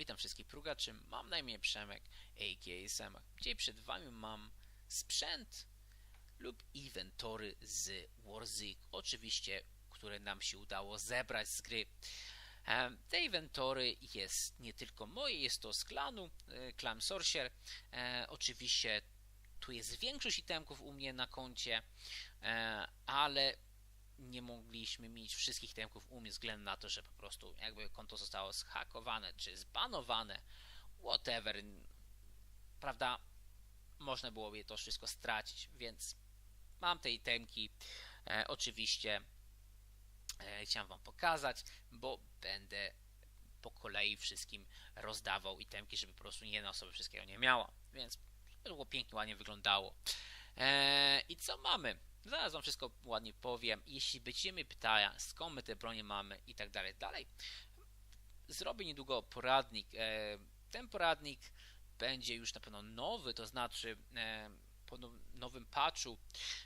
Witam wszystkich prugaczy, mam na imię Przemek, a.k.a. Semak. Dzisiaj przed Wami mam sprzęt lub inwentory z Warzik, oczywiście, które nam się udało zebrać z gry. Te inwentory jest nie tylko moje, jest to z klanu, e, klan Sorcerer. E, Oczywiście tu jest większość itemków u mnie na koncie, e, ale nie mogliśmy mieć wszystkich itemków u mnie na to, że po prostu jakby konto zostało zhakowane czy zbanowane, whatever, prawda? Można byłoby to wszystko stracić, więc mam te itemki. E, oczywiście e, chciałem Wam pokazać, bo będę po kolei wszystkim rozdawał itemki, żeby po prostu jedna osoba wszystkiego nie miała, więc to było pięknie, ładnie wyglądało. E, I co mamy? Zaraz wam wszystko ładnie powiem. Jeśli będziemy pytania, skąd my te bronie mamy i tak dalej, dalej, zrobię niedługo poradnik. E, ten poradnik będzie już na pewno nowy, to znaczy e, po now- nowym patchu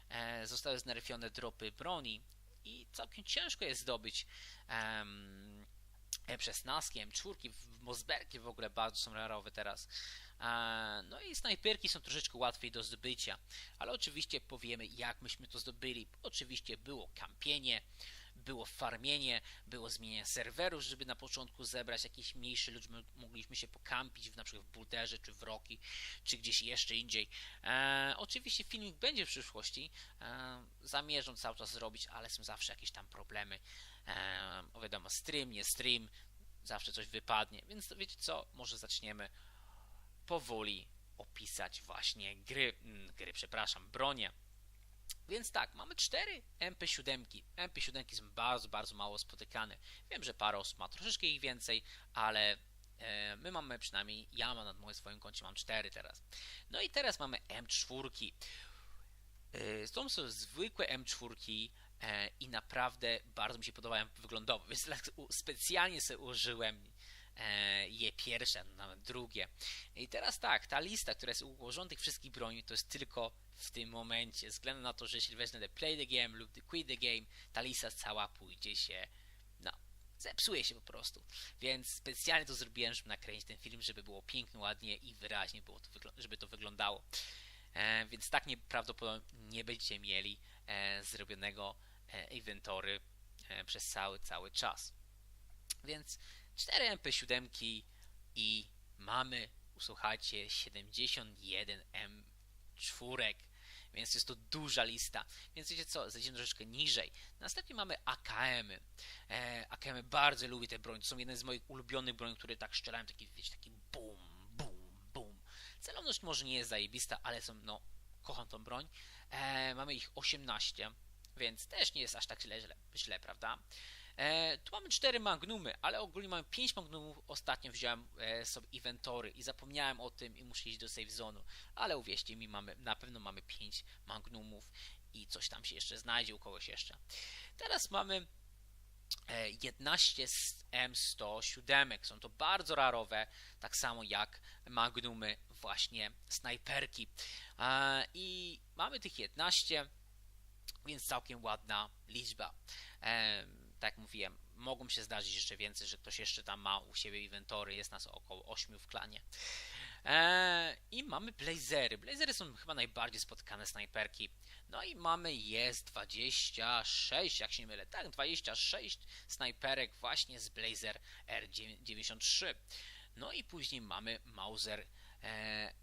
e, zostały znerfione dropy broni i całkiem ciężko jest zdobyć em, M16, M4, w- Mosbergi w ogóle bardzo są rarowe teraz. No i snajperki są troszeczkę łatwiej do zdobycia, ale oczywiście powiemy jak myśmy to zdobyli. Oczywiście było kampienie, było farmienie, było zmienianie serwerów, żeby na początku zebrać jakiś mniejszy lud, żeby mogliśmy się pokampić w, na przykład w Boulderze, czy w Rocky, czy gdzieś jeszcze indziej. E, oczywiście filmik będzie w przyszłości, e, zamierzam cały czas zrobić, ale są zawsze jakieś tam problemy. E, wiadomo, stream, nie stream, zawsze coś wypadnie, więc wiecie co, może zaczniemy powoli opisać właśnie gry, mm, gry, przepraszam, bronie. Więc tak, mamy cztery MP7. MP7 są bardzo, bardzo mało spotykane. Wiem, że parę osób ma troszeczkę ich więcej, ale e, my mamy przynajmniej, ja mam na moim swoim koncie mam cztery teraz. No i teraz mamy M4. E, to są zwykłe M4 e, i naprawdę bardzo mi się podobają wyglądowo, więc tak specjalnie sobie użyłem je pierwsze, nawet drugie. I teraz tak, ta lista, która jest ułożona tych wszystkich broni, to jest tylko w tym momencie, względu na to, że jeśli wezmę the play the game lub the quit the game, ta lista cała pójdzie się, no, zepsuje się po prostu. Więc specjalnie to zrobiłem, żeby nakręcić ten film, żeby było pięknie, ładnie i wyraźnie było to żeby to wyglądało. E, więc tak nie, prawdopodobnie nie będziecie mieli e, zrobionego e, inwentory e, przez cały, cały czas. Więc 4 MP7 i mamy, słuchajcie, 71 M4. Więc jest to duża lista. Więc wiecie co, zejdziemy troszeczkę niżej. Następnie mamy AKM-y. E, AKM-y bardzo lubię te broń. To są jedne z moich ulubionych broni, które tak strzelają, taki, wiecie, taki bum, bum, bum. Celowność może nie jest zajebista, ale są, no, kocham tą broń. E, mamy ich 18, więc też nie jest aż tak źle, źle, źle prawda? E, tu mamy 4 magnumy, ale ogólnie mamy 5 magnumów. Ostatnio wziąłem e, sobie inwentory i zapomniałem o tym i muszę iść do save zone'u. Ale uwierzcie mi, mamy, na pewno mamy 5 magnumów i coś tam się jeszcze znajdzie u kogoś jeszcze. Teraz mamy e, 11 z M107. Są to bardzo rarowe, tak samo jak magnumy właśnie snajperki. E, I mamy tych 11, więc całkiem ładna liczba. Tak jak mówiłem, mogą się zdarzyć jeszcze więcej, że ktoś jeszcze tam ma u siebie inwentory, jest nas około 8 w klanie. E, I mamy blazery. Blazery są chyba najbardziej spotykane snajperki. No i mamy jest 26, jak się nie mylę, tak, 26 snajperek właśnie z Blazer R93. No i później mamy Mauser e,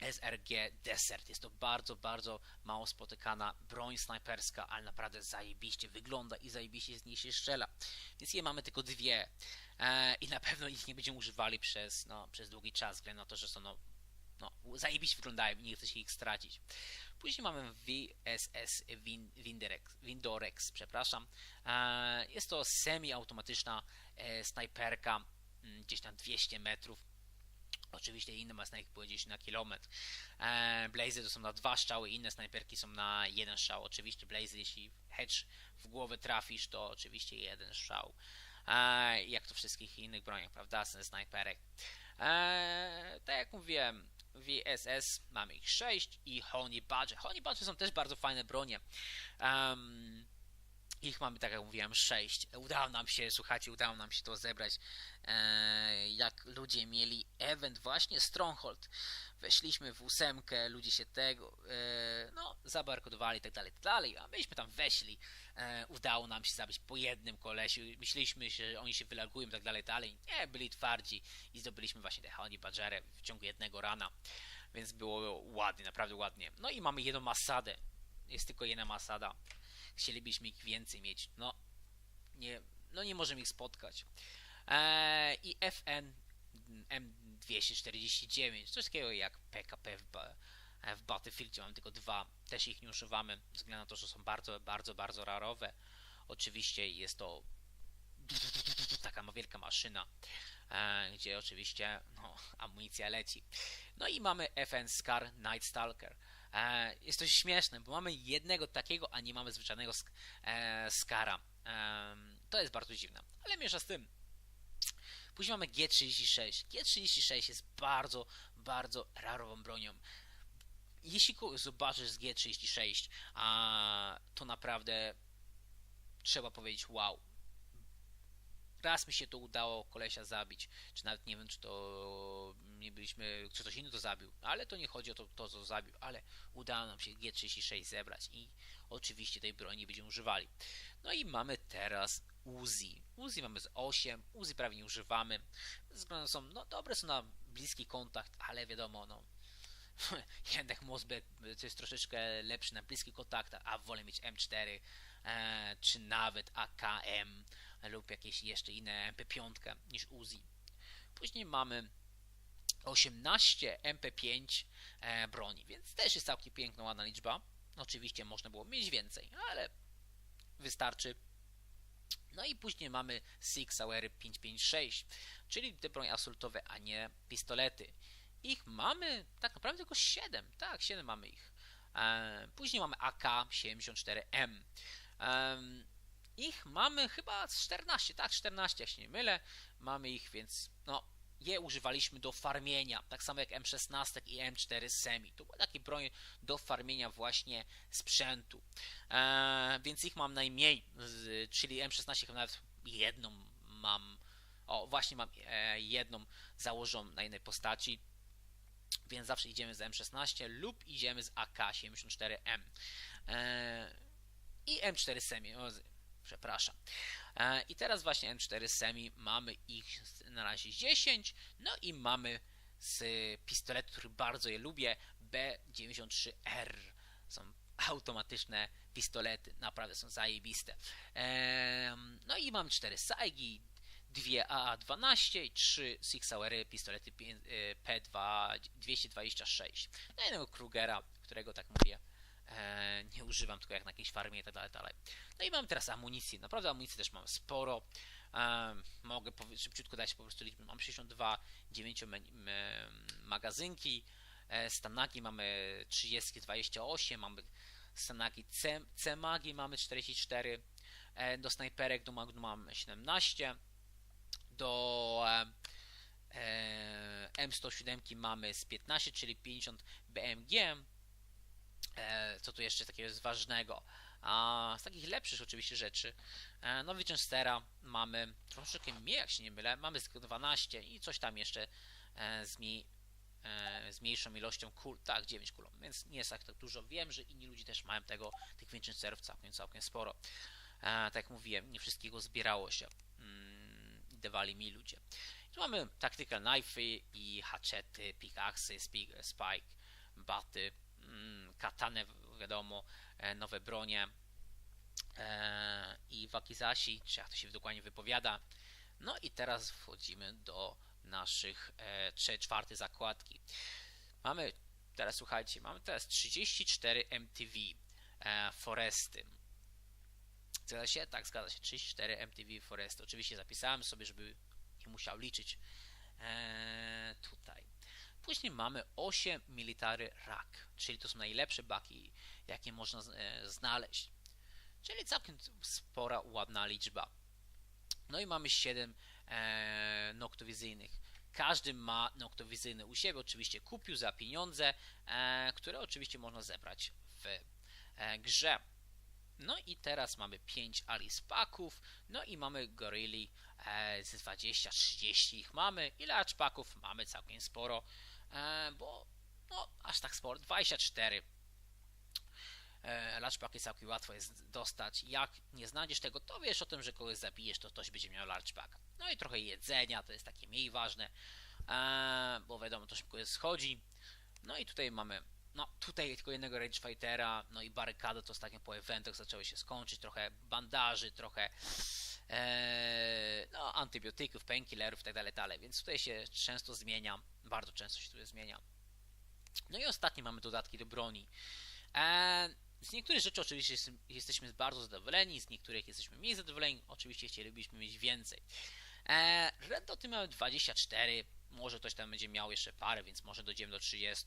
SRG Desert. Jest to bardzo, bardzo mało spotykana broń snajperska, ale naprawdę zajebiście wygląda i zajebiście z niej się strzela. Więc je mamy tylko dwie e, i na pewno ich nie będziemy używali przez, no, przez długi czas, względu na to, że są no, no, zajebiście wyglądają i nie chce się ich stracić. Później mamy VSS Win- Winderex, Windorex, przepraszam. E, jest to semi-automatyczna e, snajperka, mm, gdzieś na 200 metrów. Oczywiście inne ma były gdzieś na kilometr. E, Blazy to są na dwa strzały, inne snajperki są na jeden strzał. Oczywiście Blazy, jeśli hedge w głowę trafisz, to oczywiście jeden strzał. E, jak to wszystkich innych broniach, prawda? Snajperek. E, tak jak mówiłem, VSS mamy ich 6 i Honey Badger. Honey Badger są też bardzo fajne bronie. Em, Ich mamy, tak jak mówiłem, sześć. Udało nam się, słuchajcie, udało nam się to zebrać. E, jak ludzie mieli event właśnie Stronghold. Weszliśmy w ósemkę, ludzie się tego, e, no, zabarkodowali tak dalej, tak dalej, a myśmy tam weszli. E, udało nam się zabić po jednym kolesiu. Myśleliśmy, że oni się wylagują i tak dalej, tak dalej. Nie, byli twardzi i zdobyliśmy właśnie te Honey Badgery w ciągu jednego rana. Więc było ładnie, naprawdę ładnie. No i mamy jedną masadę. Jest tylko jedna masada. Chcielibyśmy ich więcej mieć. No, nie, no nie możemy ich spotkać. Eee, I FN M249, coś takiego jak PKP w, w Battlefieldzie, mamy tylko dwa, też ich nie używamy, ze względu na to, że są bardzo, bardzo, bardzo rarowe. Oczywiście jest to taka wielka maszyna, e, gdzie oczywiście no, amunicja leci. No i mamy FN Scar Night Stalker. E, jest to śmieszne, bo mamy jednego takiego, a nie mamy zwyczajnego e, Skara. E, to jest bardzo dziwne, ale mniejsza z tym. Później mamy G36. G36 jest bardzo, bardzo rarową bronią. Jeśli kogoś zobaczysz z G36, a to naprawdę trzeba powiedzieć wow. Raz mi się to udało kolesia zabić, czy nawet nie wiem, czy to byliśmy, czy ktoś inny to zabił, ale to nie chodzi o to, to co zabił, ale udało nam się G36 zebrać i oczywiście tej broni będziemy używali. No i mamy teraz Uzi. Uzi mamy z 8, Uzi prawie nie używamy. Względu są, no dobre są na bliski kontakt, ale wiadomo, no jednak Mosbeck to jest troszeczkę lepszy na bliski kontakt, a wolę mieć M4 e, czy nawet AKM lub jakieś jeszcze inne MP5 niż Uzi. Później mamy 18 MP5 e, broni, więc też jest całkiem piękna, ładna liczba. Oczywiście można było mieć więcej, ale wystarczy. No i później mamy Six Sauer 556, czyli te bronie asultowe, a nie pistolety. Ich mamy tak naprawdę tylko 7. Tak, 7 mamy ich. E, później mamy AK-74M. E, ich mamy chyba z 14, tak, 14, jak się nie mylę. Mamy ich, więc no, je używaliśmy do farmienia, tak samo jak M16 i M4 Semi. To były takie bronie do farmienia właśnie sprzętu. E, więc ich mam najmniej, czyli M16 chyba nawet jedną mam. O, właśnie mam e, jedną założoną na jednej postaci. Więc zawsze idziemy z M16 lub idziemy z AK-74M. E, I M4 Semi. O, przepraszam. E, I teraz właśnie M4 Semi mamy ich na razie 10. No i mamy z pistoletu, który bardzo je lubię, B93R. Są automatyczne pistolety, naprawdę są zajebiste. E, no i mam 4 Saigi, dwie AA-12 i trzy Six Sauery pistolety P2 226. No i jednego Krugera, którego tak mówię nie używam tylko jak na jakiejś farmie i tak dalej. No i mam teraz amunicję. Naprawdę amunicji też mam sporo. E, mogę szybciutko dać po prostu liczbę. Mam 62 9 magazynki. E, Stanagi mamy 30 28, mamy Stanagi C, C-magi mamy 44. E, do snajperek do Magnum mam 17 do e, M107 mamy z 15, czyli 50 BMG. E, co tu jeszcze takiego jest ważnego? A z takich lepszych oczywiście rzeczy, e, no Winchestera mamy troszeczkę mniej, jak się nie mylę, mamy tylko 12 i coś tam jeszcze e, z, mi, z mniejszą ilością kul, tak, 9 kulą, więc nie jest tak, tak dużo. Wiem, że inni ludzie też mają tego, tych Winchesterów całkiem, całkiem sporo. Tak jak mówiłem, nie wszystkiego zbierało się. Mm, dawali mi ludzie. Tu mamy tactical knifey i haczety, pickaxy, spike, baty, katane, wiadomo, e, nowe bronie e, i wakizashi, czy jak to się dokładnie wypowiada. No i teraz wchodzimy do naszych e, trzy czwarte zakładki. Mamy teraz, słuchajcie, mamy teraz 34 MTV Foresty. Zgadza się? Tak, zgadza się. 34 MTV Foresty. Oczywiście zapisałem sobie, żeby nie musiał liczyć tutaj. Później mamy 8 military rack, czyli to są najlepsze baki, jakie można e, znaleźć. Czyli całkiem spora, ładna liczba. No i mamy 7 e, noktowizyjnych. Każdy ma noktowizyjny u siebie. Oczywiście kupił za pieniądze, e, które oczywiście można zebrać w e, grze. No i teraz mamy 5 Alice Packów, no i mamy Gorilli e, z 20-30 ich mamy i Large mamy całkiem sporo, bo no aż tak sporo, 24 e, jest całkiem łatwo jest dostać. Jak nie znajdziesz tego, to wiesz o tym, że kogoś zabijesz, to ktoś będzie miał Large Pack. No i trochę jedzenia, to jest takie mniej ważne, e, bo wiadomo, to szybko schodzi. No i tutaj mamy no tutaj tylko jednego Rage Fightera, no i barykady to ostatnio po eventach zaczęły się skończyć, trochę bandaży, trochę e, no, antybiotyków, painkillerów tak dalej, więc tutaj się często zmienia, bardzo często się tutaj zmienia. No i ostatnie mamy dodatki do broni. E, z niektórych rzeczy oczywiście jesteśmy bardzo zadowoleni, z niektórych jesteśmy mniej zadowoleni, oczywiście chcielibyśmy mieć więcej. E, Red Doty mamy 24, może ktoś tam będzie miał jeszcze parę, więc może dojdziemy do 30.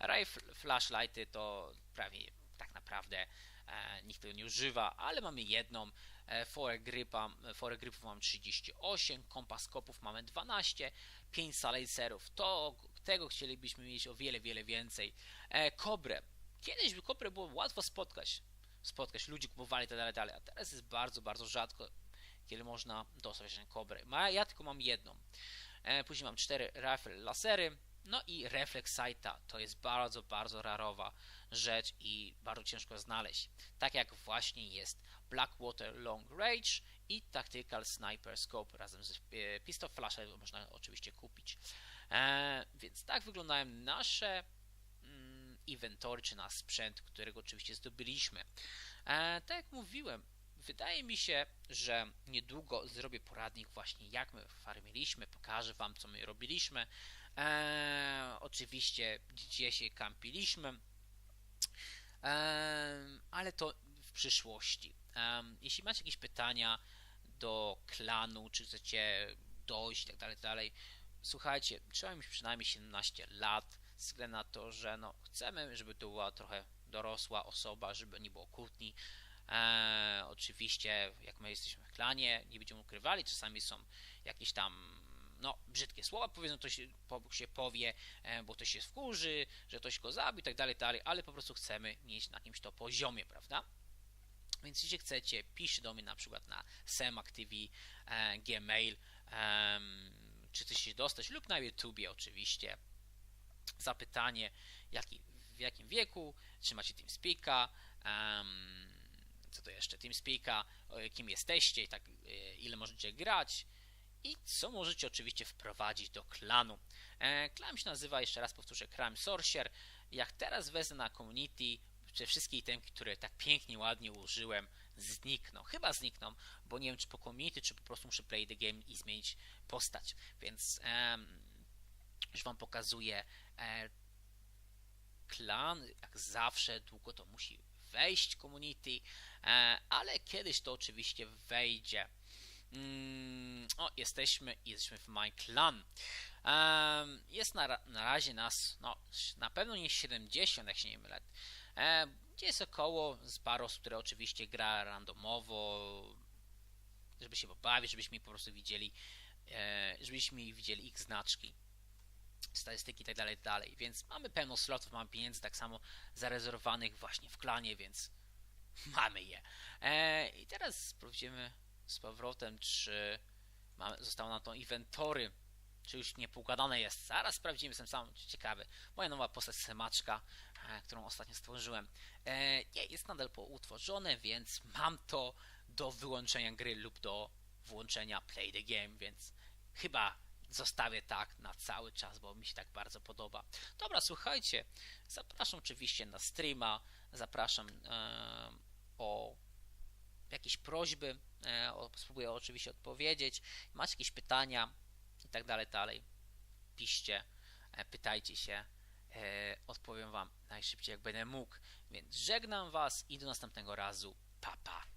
Rifle flashlighty to prawie tak naprawdę e, nikt tego nie używa, ale mamy jedną. E, foregrypa, foregripów mamy 38, kompaskopów mamy 12, 5 salacerów. To tego chcielibyśmy mieć o wiele, wiele więcej. E. Kiedyś kobrę było łatwo spotkać. Spotkać, ludzi kupowali tak dalej, dalej, a teraz jest bardzo, bardzo rzadko, kiedy można dostać tę kobrę. Ja tylko mam jedną. E, później mam cztery rifle lasery, no i reflex sighta. To jest bardzo, bardzo rarowa rzecz i bardzo ciężko znaleźć. Tak jak właśnie jest Blackwater Long Range i Tactical Sniper Scope razem z e, pistol flashem można oczywiście kupić. E, więc tak wyglądają nasze mm, inwentory czy nasz sprzęt, którego oczywiście zdobyliśmy. Tak jak mówiłem, Wydaje mi się, że niedługo zrobię poradnik właśnie jak my farmiliśmy, pokażę Wam co my robiliśmy. Eee, oczywiście gdzie się kampiliśmy, eee, ale to w przyszłości. Eee, jeśli macie jakieś pytania do klanu, czy chcecie dojść i tak dalej, dalej, słuchajcie, trzeba mieć przynajmniej 17 lat, ze względu na to, że no, chcemy, żeby to była trochę dorosła osoba, żeby nie było kłótni, E, oczywiście, jak my jesteśmy w klanie, nie będziemy ukrywali, czasami są jakieś tam no, brzydkie słowa, powiedzą, to się, się powie, e, bo ktoś się wkurzy, że ktoś go zabił, tak dalej, dalej, ale po prostu chcemy mieć na jakimś to poziomie, prawda? Więc jeśli chcecie, piszcie do mnie na przykład na SEMAC.tv, e, Gmail, e, czy chcecie się dostać, lub na YouTubie oczywiście. Zapytanie, jaki, w jakim wieku, czy macie TeamSpeaka, um, co to jeszcze, TeamSpeaka, kim jesteście i tak, e, ile możecie grać i co możecie oczywiście wprowadzić do klanu. E, klan się nazywa, jeszcze raz powtórzę, Crime Sorcerer. Jak teraz wezmę na community, te wszystkie itemki, które tak pięknie, ładnie użyłem, znikną. Chyba znikną, bo nie wiem, czy po community, czy po prostu muszę play the game i zmienić postać. Więc już Wam pokazuję. E, klan, jak zawsze, długo to musi wejść community, e, ale kiedyś to oczywiście wejdzie. Mm, o, jesteśmy, jesteśmy w My Clan. Jest na, na razie nas, no, na pewno nie 70, jak się nie mylę. E, gdzie jest około z Baros, które oczywiście gra randomowo, żeby się pobawić, żebyśmy po prostu widzieli, e, żebyśmy widzieli ich znaczki statystyki i tak dalej. Więc mamy pełno slotów, mamy pieniędzy tak samo zarezerwowanych właśnie w klanie, więc mamy je. E, I teraz sprawdzimy z powrotem, czy mamy, zostało nam to inwentory, czy już nie poukładane jest. Zaraz sprawdzimy, jestem sam ciekawy. Moja nowa postać semaczka, e, którą ostatnio stworzyłem, e, nie, jest nadal poutworzone, więc mam to do wyłączenia gry lub do włączenia play the game, więc chyba zostawię tak na cały czas, bo mi się tak bardzo podoba. Dobra, słuchajcie, zapraszam oczywiście na streama, zapraszam e, o jakieś prośby, e, spróbuję oczywiście odpowiedzieć. Macie jakieś pytania i tak dalej, dalej. Piszcie, e, pytajcie się, e, odpowiem Wam najszybciej jak będę mógł. Więc żegnam Was i do następnego razu. Pa, pa.